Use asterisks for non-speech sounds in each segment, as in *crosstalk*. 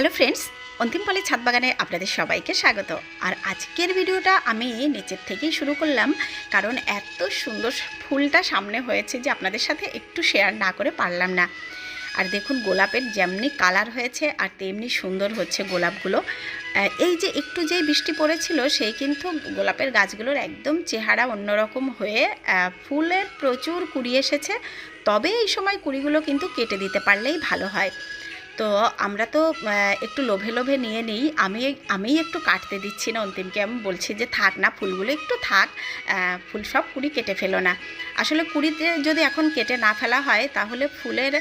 Hello friends অন্তিমপালি ছাদ বাগানে আপনাদের সবাইকে স্বাগত। আর আজকের ভিডিওটা আমি নিচের থেকেই শুরু করলাম, কারণ এত সুন্দর ফুলটা সামনে হয়েছে যে আপনাদের সাথে একটু শেয়ার না করে পারলাম না। আর দেখুন, গোলাপের যেমনি কালার হয়েছে আর তেমনি সুন্দর হচ্ছে গোলাপগুলো। এই যে একটু যেই বৃষ্টি পড়েছিল, সেই কিন্তু গোলাপের গাছগুলোর একদম চেহারা অন্যরকম হয়ে ফুলের প্রচুর কুড়ি এসেছে। তবে এই সময় কুড়িগুলো কিন্তু কেটে দিতে পারলেই ভালো হয়। তো আমরা তো একটু লোভে লোভে নিয়ে নিই। আমি আমি একটু কাটতে দিচ্ছি না অন্তিমকে। আমি বলছি যে থাক না, ফুলগুলো একটু থাক। ফুল সব কুড়ি কেটে ফেলো না। আসলে কুড়িতে যদি এখন কেটে না ফেলা হয়, তাহলে ফুলের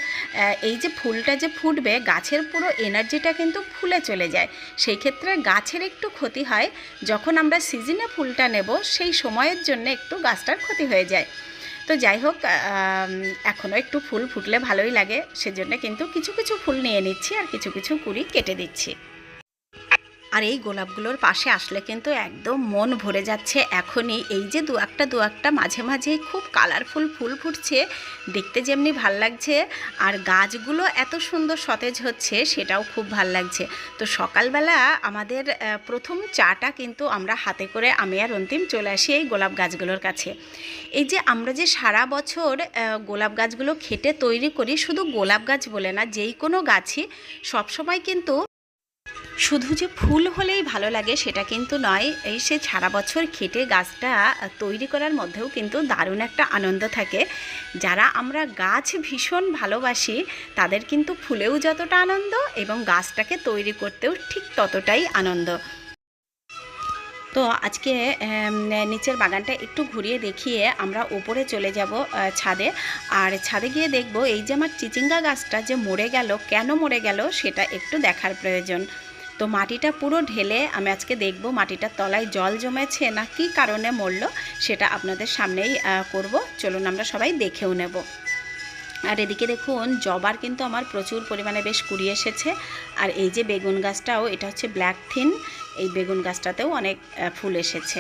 এই যে ফুলটা যে ফুটবে, গাছের পুরো এনার্জিটা কিন্তু ফুলে চলে যায়। সেই ক্ষেত্রে গাছের একটু ক্ষতি হয়। যখন আমরা সিজনে ফুলটা নেব, সেই সময়ের জন্য একটু গাছটার ক্ষতি হয়ে যায়। তো যাই হোক এখনও একটু ফুল ফুটলে ভালোই লাগে। সেজন্য কিন্তু কিছু কিছু ফুল নিয়ে নিচ্ছি আর কিছু কিছু কুড়ি কেটে দিচ্ছি। আর এই গোলাপগুলোর পাশে আসলে কিন্তু একদম মন ভরে যাচ্ছে এখনই। এই যে দু একটা দু একটা মাঝে মাঝে খুব কালারফুল ফুল ফুটছে, দেখতে যেমনি ভালো লাগছে আর গাছগুলো এত সুন্দর সতেজ হচ্ছে সেটাও খুব ভালো লাগছে। তো সকালবেলা আমাদের প্রথম চাটা কিন্তু আমরা হাতে করে আমি আর অন্তিম চলে আসি এই গোলাপ গাছগুলোর কাছে। এই যে আমরা যে সারা বছর গোলাপ গাছগুলো খেটে তৈরি করি শুধু গোলাপ গাছ বলে না, যেই কোনো গাছই সবসময় কিন্তু শুধু যে ফুল হলেই ভালো লাগে সেটা কিন্তু নয়, এই সে সারা বছর খেটে গাছটা তৈরি করার মধ্যেও কিন্তু দারুণ একটা আনন্দ থাকে। যারা আমরা গাছ ভীষণ ভালোবাসি, তাদের কিন্তু ফুলেও যতটা আনন্দ এবং গাছটাকে তৈরি করতেও ঠিক ততটাই আনন্দ। তো আজকে নিচের বাগানটা একটু ঘুরিয়ে দেখিয়ে আমরা উপরে চলে যাব ছাদে। আর ছাদে গিয়ে দেখব, এই যে আমার চিচিঙ্গা গাছটা যে মরে গেল, কেন মরে গেল সেটা একটু দেখার প্রয়োজন। তো মাটিটা পুরো ঢেলে আমি আজকে দেখব মাটিটার তলায় জল জমেছে না কী কারণে মরল সেটা আপনাদের সামনেই করব। চলুন আমরা সবাই দেখেও নেব। আর এদিকে দেখুন, জবার কিন্তু আমার প্রচুর পরিমাণে বেশ কুড়িয়ে এসেছে। আর এই যে বেগুন গাছটাও, এটা হচ্ছে ব্ল্যাক থিন, এই বেগুন গাছটাতেও অনেক ফুল এসেছে।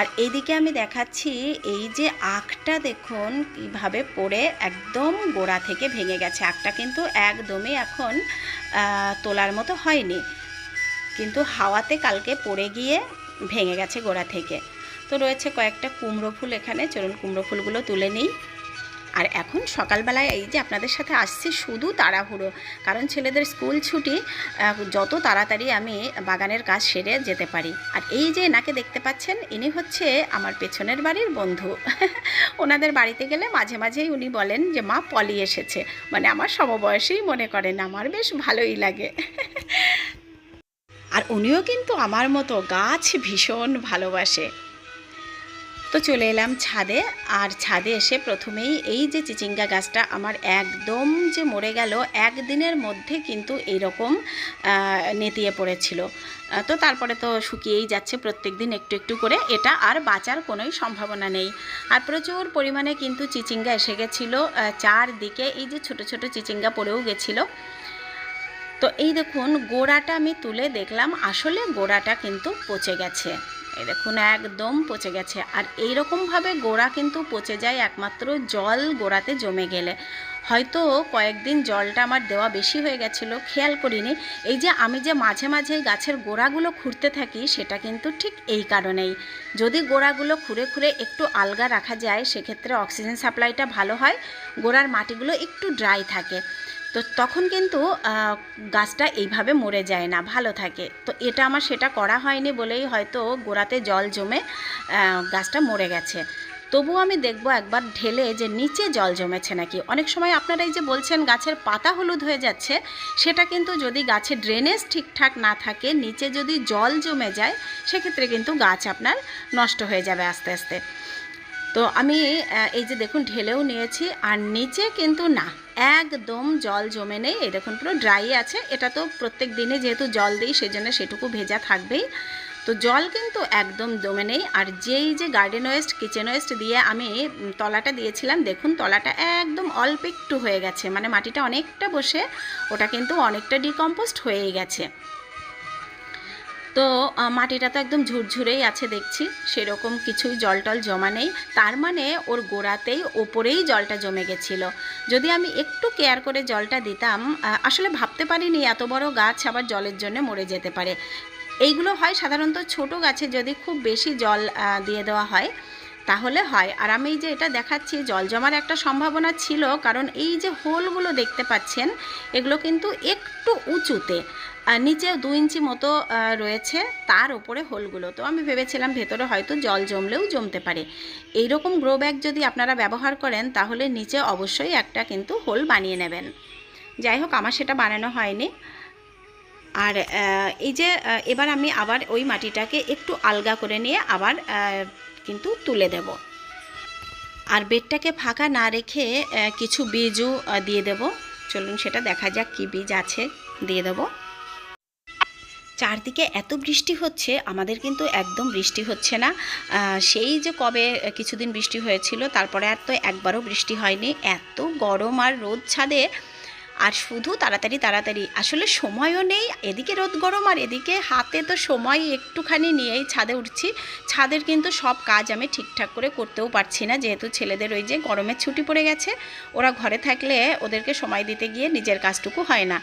আর এইদিকে আমি দেখাচ্ছি, এই যে আখটা দেখুন, কীভাবে পড়ে একদম গোড়া থেকে ভেঙে গেছে। আখটা কিন্তু একদমই এখন তোলার মতো হয়নি। কিন্তু হাওয়াতে কালকে পড়ে গিয়ে ভেঙে গেছে গোড়া থেকে। তো রয়েছে কয়েকটা কুমড়ো ফুল এখানে, চলুন কুমড়ো ফুলগুলো তুলে নিই। আর এখন সকালবেলায় এই যে আপনাদের সাথে আসছি শুধু তাড়াহুড়ো, কারণ ছেলেদের স্কুল ছুটি যত তাড়াতাড়ি আমি বাগানের কাজ সেরে যেতে পারি। আর এই যে এনাকে দেখতে পাচ্ছেন, ইনি হচ্ছে আমার পেছনের বাড়ির বন্ধু। *laughs* ওনাদের বাড়িতে গেলে মাঝে মাঝেই উনি বলেন যে, মা, পলি এসেছে। মানে আমার সমবয়সেই মনে করেন, আমার বেশ ভালোই লাগে। *laughs* আর উনিও কিন্তু আমার মতো গাছ ভীষণ ভালোবাসে। তো চলে এলাম ছাদে আর ছাদে এসে প্রথমেই এই যে চিচিঙ্গা গাছটা আমার একদম যে মরে গেল একদিনের মধ্যে কিন্তু এইরকম আহ, নেতিয়ে পড়েছিল। তো তারপরে তো শুকিয়েই যাচ্ছে প্রত্যেক দিন একটু একটু করে এটা আর বাঁচার কোনোই সম্ভাবনা নেই। আর প্রচুর পরিমাণে কিন্তু চিচিঙ্গা এসে গেছিল চারদিকে এই যে ছোট ছোট চিচিঙ্গা পড়েও গেছিল। তো এই দেখুন, গোড়াটা আমি তুলে দেখলাম। আসলে গোড়াটা কিন্তু পচে গেছে। এই দেখুন, একদম পচে গেছে। আর এই রকমভাবে গোড়া কিন্তু পচে যায়, একমাত্র জল গোড়াতে জমে গেলে। হয়তো কয়েকদিন জলটা আমার দেওয়া বেশি হয়ে গেছিল, খেয়াল করিনি। এই যে আমি যে মাঝে মাঝে গাছের গোড়াগুলো খুঁড়তে থাকি, সেটা কিন্তু ঠিক এই কারণেই। যদি গোড়াগুলো খুঁড়ে খুঁড়ে একটু আলগা রাখা যায়, সেক্ষেত্রে অক্সিজেন সাপ্লাইটা ভালো হয়। গোড়ার মাটিগুলো একটু ড্রাই থাকে। তো তখন কিন্তু গাছটা এইভাবে মরে যায় না, ভালো থাকে। তো এটা আমার সেটা করা হয়নি বলেই হয়তো গোড়াতে জল জমে গাছটা মরে গেছে। তবুও আমি দেখব একবার ঢেলে যে নিচে জল জমেছে নাকি। অনেক সময় আপনারা এই যে বলছেন গাছের পাতা হলুদ হয়ে যাচ্ছে, সেটা কিন্তু যদি গাছে ড্রেনেজ ঠিকঠাক না থাকে, নিচে যদি জল জমে যায়, সেক্ষেত্রে কিন্তু গাছ আপনার নষ্ট হয়ে যাবে আস্তে আস্তে। তো আমি এই যে দেখুন ঢেলেও নিয়েছি আর নিচে কিন্তু না, একদম জল জমে নেই। এই দেখুন পুরো ড্রাই আছে। এটা তো প্রত্যেক দিনে যেহেতু জল দিই, সেজন্য সেটুকু ভেজা থাকবেই। তো জল কিন্তু একদম জমে নেই। আর যেই যে গার্ডেন ওয়েস্ট কিচেন ওয়েস্ট দিয়ে আমি তলাটা দিয়েছিলাম, দেখুন তলাটা একদম অল্প একটু হয়ে গেছে। মানে মাটিটা অনেকটা বসে, ওটা কিন্তু অনেকটা ডিকম্পোস্ট হয়েই গেছে। তো মাটিটা তো একদম ঝুরঝুরেই আছে দেখছি। সেরকম কিছুই জল টল জমা নেই। তার মানে ওর গোড়াতেই ওপরেই জলটা জমে গেছিল। যদি আমি একটু কেয়ার করে জলটা দিতাম আসলে ভাবতে পারিনি এত বড় গাছ আবার জলের জন্য মরে যেতে পারে। এইগুলো হয় সাধারণত ছোট গাছে যদি খুব বেশি জল দিয়ে দেওয়া হয়, তাহলে হয়। আর আমি যে এটা দেখাচ্ছি, জল জমার একটা সম্ভাবনা ছিল, কারণ এই যে হোলগুলো দেখতে পাচ্ছেন, এগুলো কিন্তু একটু উঁচুতে। আর নিচে দু ইঞ্চি মতো রয়েছে তার ওপরে হোলগুলো। তো আমি ভেবেছিলাম ভেতরে হয়তো জল জমলেও জমতে পারে। এই রকম গ্রো ব্যাগ যদি আপনারা ব্যবহার করেন, তাহলে নিচে অবশ্যই একটা কিন্তু হোল বানিয়ে নেবেন। যাই হোক, আমার সেটা বানানো হয়নি। আর এই যে এবার আমি আবার ওই মাটিটাকে একটু আলগা করে নিয়ে আবার কিন্তু তুলে দেব। আর বেডটাকে ফাঁকা না রেখে কিছু বীজও দিয়ে দেব। চলুন সেটা দেখা যাক কি বীজ আছে, দিয়ে দেব। চারদিকে এত বৃষ্টি হচ্ছে, আমাদের কিন্তু একদম বৃষ্টি হচ্ছে না। সেই যে কবে কিছুদিন বৃষ্টি হয়েছিল, তারপরে আর তো একবারও বৃষ্টি হয়নি। এত গরম আর রোদ ছাদে, আর শুধু তাড়াতাড়ি তাড়াতাড়ি। আসলে সময়ও নেই, এদিকে রোদ গরম আর এদিকে হাতে তো সময় একটুখানি নিয়েই ছাদে উঠছি। ছাদের কিন্তু সব কাজ আমি ঠিকঠাক করে করতেও পারছি না, যেহেতু ছেলেদের ওই যে গরমের ছুটি পড়ে গেছে, ওরা ঘরে থাকলে ওদেরকে সময় দিতে গিয়ে নিজের কাজটুকু হয় না।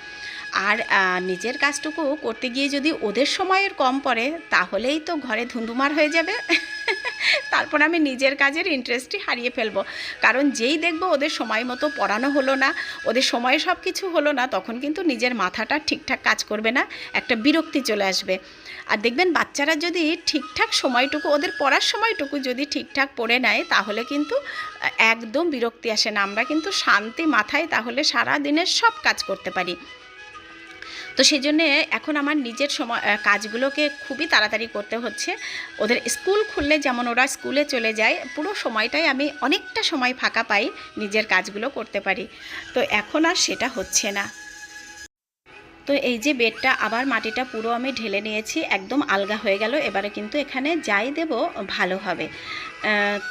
আর নিজের কাজটুকু করতে গিয়ে যদি ওদের সময়ের কম পড়ে, তাহলেই তো ঘরে ধুন্ধুমার হয়ে যাবে। *laughs* তারপর আমি নিজের কাজের ইন্টারেস্টই হারিয়ে ফেলব। কারণ যেই দেখব ওদের সময় মতো পড়ানো হলো না, ওদের সময়ে সব কিছু হলো না, তখন কিন্তু নিজের মাথাটা ঠিকঠাক কাজ করবে না, একটা বিরক্তি চলে আসবে। আর দেখবেন বাচ্চারা যদি ঠিকঠাক সময়টুকু, ওদের পড়ার সময়টুকু যদি ঠিকঠাক পড়ে নেয়, তাহলে কিন্তু একদম বিরক্তি আসে না। আমরা কিন্তু শান্তি মাথায় তাহলে সারা দিনের সব কাজ করতে পারি। তো সেই জন্যে এখন আমার নিজের সময় কাজগুলোকে খুবই তাড়াতাড়ি করতে হচ্ছে। ওদের স্কুল খুললে যেমন ওরা স্কুলে চলে যায়, পুরো সময়টাই আমি অনেকটা সময় ফাঁকা পাই নিজের কাজগুলো করতে পারি। তো এখন আর সেটা হচ্ছে না। তো এই যে বেডটা আবার মাটিটা পুরো আমি ঢেলে নিয়েছি, একদম আলগা হয়ে গেল, এবারে কিন্তু এখানে যাই দেব ভালো হবে।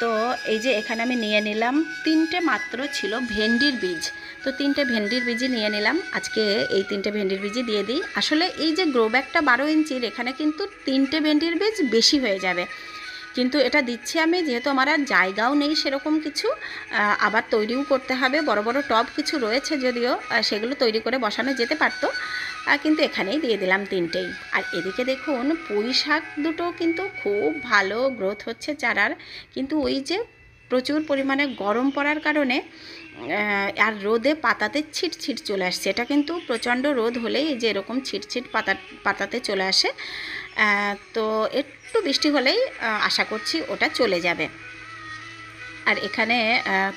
তো এই যে এখানে আমি নিয়ে নিলাম তিনটে মাত্র ছিল ভেন্ডির বীজ। তো তিনটে ভেন্ডির বীজই নিয়ে নিলাম। আজকে এই তিনটে ভেন্ডির বীজই দিয়ে দিই। আসলে এই যে গ্রো ব্যাগটা বারো ইঞ্চির, এখানে কিন্তু তিনটে ভেন্ডির বীজ বেশি হয়ে যাবে। কিন্তু এটা দিচ্ছি আমি, যেহেতু আমার আর জায়গাও নেই সেরকম কিছু আবার তৈরিও করতে হবে। বড় বড় টব কিছু রয়েছে যদিও সেগুলো তৈরি করে বসানো যেতে পারতো। আহ, কিন্তু এখানেই দিয়ে দিলাম তিনটেই। আর এদিকে দেখুন পুঁই শাক দুটো কিন্তু খুব ভালো গ্রোথ হচ্ছে চারার। কিন্তু ওই যে প্রচুর পরিমাণে গরম পড়ার কারণে আর রোদে পাতাতে ছিট ছিট চলে আসছে। এটা কিন্তু প্রচণ্ড রোদ হলেই যে এরকম ছিট ছিট পাতা পাতাতে চলে আসে। তো একটু বৃষ্টি হলেই আশা করছি ওটা চলে যাবে। আর এখানে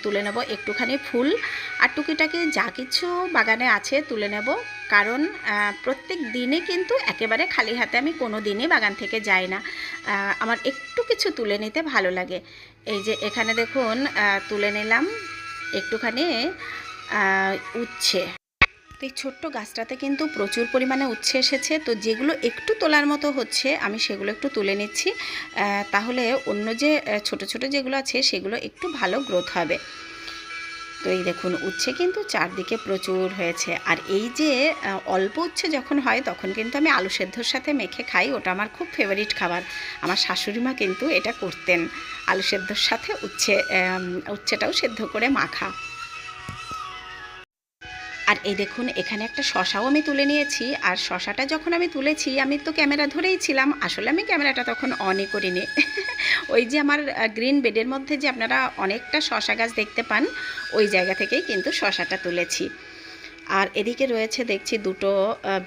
তুলে নেব একটুখানি ফুল। আর টুকিটাকি যা কিছু বাগানে আছে তুলে নেব। কারণ প্রত্যেক দিনে কিন্তু একেবারে খালি হাতে আমি কোনো দিনই বাগান থেকে যাই না। আমার একটু কিছু তুলে নিতে ভালো লাগে। এই যে এখানে দেখুন তুলে নিলাম একটুখানি উচ্ছে। তো এই ছোট্ট গাছটাতে কিন্তু প্রচুর পরিমাণে উচ্ছে এসেছে। তো যেগুলো একটু তোলার মতো হচ্ছে, আমি সেগুলো একটু তুলে নিচ্ছি। তাহলে অন্য যে ছোট ছোট যেগুলো আছে, সেগুলো একটু ভালো গ্রোথ হবে। তো এই দেখুন, উচ্ছে কিন্তু চারদিকে প্রচুর হয়েছে। আর এই যে অল্প উচ্ছে যখন হয়, তখন কিন্তু আমি আলু সেদ্ধর সাথে মেখে খাই। ওটা আমার খুব ফেভারিট খাবার। আমার শাশুড়ি মা কিন্তু এটা করতেন। আলু সেদ্ধর সাথে উচ্ছে উচ্ছেটাও সেদ্ধ করে মাখা। আর এই দেখুন, এখানে একটা শশাও আমি তুলে নিয়েছি। আর শশাটা যখন আমি তুলেছি, আমি তো ক্যামেরা ধরেই ছিলাম। আসলে আমি ক্যামেরাটা তখন অনই করিনি। *laughs* ওই যে আমার গ্রিন বেডের মধ্যে যে আপনারা অনেকটা শশা গাছ দেখতে পান, ওই জায়গা থেকেই কিন্তু শশাটা তুলেছি। আর এদিকে রয়েছে, দেখছি দুটো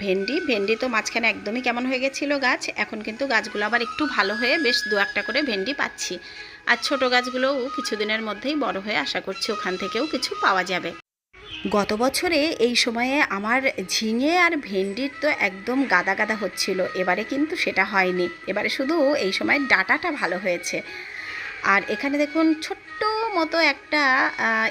ভেন্ডি। ভেন্ডি তো মাঝখানে একদমই কেমন হয়ে গেছিল গাছ। এখন কিন্তু গাছগুলো আবার একটু ভালো হয়ে বেশ দু একটা করে ভেন্ডি পাচ্ছি। আর ছোট গাছগুলোও কিছুদিনের মধ্যেই বড় হয়ে আশা করছি ওখান থেকেও কিছু পাওয়া যাবে। গত বছরে এই সময়ে আমার ঝিঙে আর ভেন্ডির তো একদম গাদা গাদা হচ্ছিল, এবারে কিন্তু সেটা হয়নি। এবারে শুধু এই সময় ডাটাটা ভালো হয়েছে। আর এখানে দেখুন, ছোট্ট মতো একটা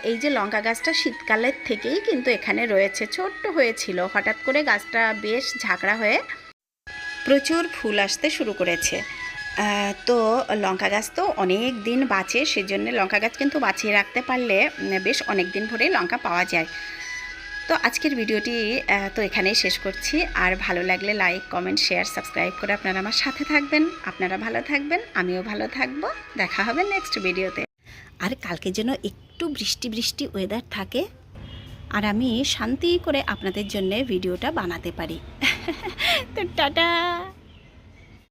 এই যে লঙ্কা গাছটা শীতকালের থেকেই কিন্তু এখানে রয়েছে, ছোট্ট হয়েছিল। হঠাৎ করে গাছটা বেশ ঝাঁকড়া হয়ে প্রচুর ফুল আসতে শুরু করেছে। তো লঙ্কা গাছ তো অনেক দিন বাঁচে, সেজন্য লঙ্কা গাছ কিন্তু বাঁচিয়ে রাখতে পারলে বেশ অনেক দিন ধরে লঙ্কা পাওয়া যায়। তো আজকের ভিডিওটি তো এখানেই শেষ করছি। আর ভালো লাগলে লাইক, কমেন্ট, শেয়ার, সাবস্ক্রাইব করে আপনারা আমার সাথে থাকবেন। আপনারা ভালো থাকবেন, আমিও ভালো থাকব। দেখা হবে নেক্সট ভিডিওতে। আর কালকে যেন একটু বৃষ্টি বৃষ্টি ওয়েদার থাকে, আর আমি শান্তি করে আপনাদের জন্য ভিডিওটা বানাতে পারি। *laughs* তো টাটা!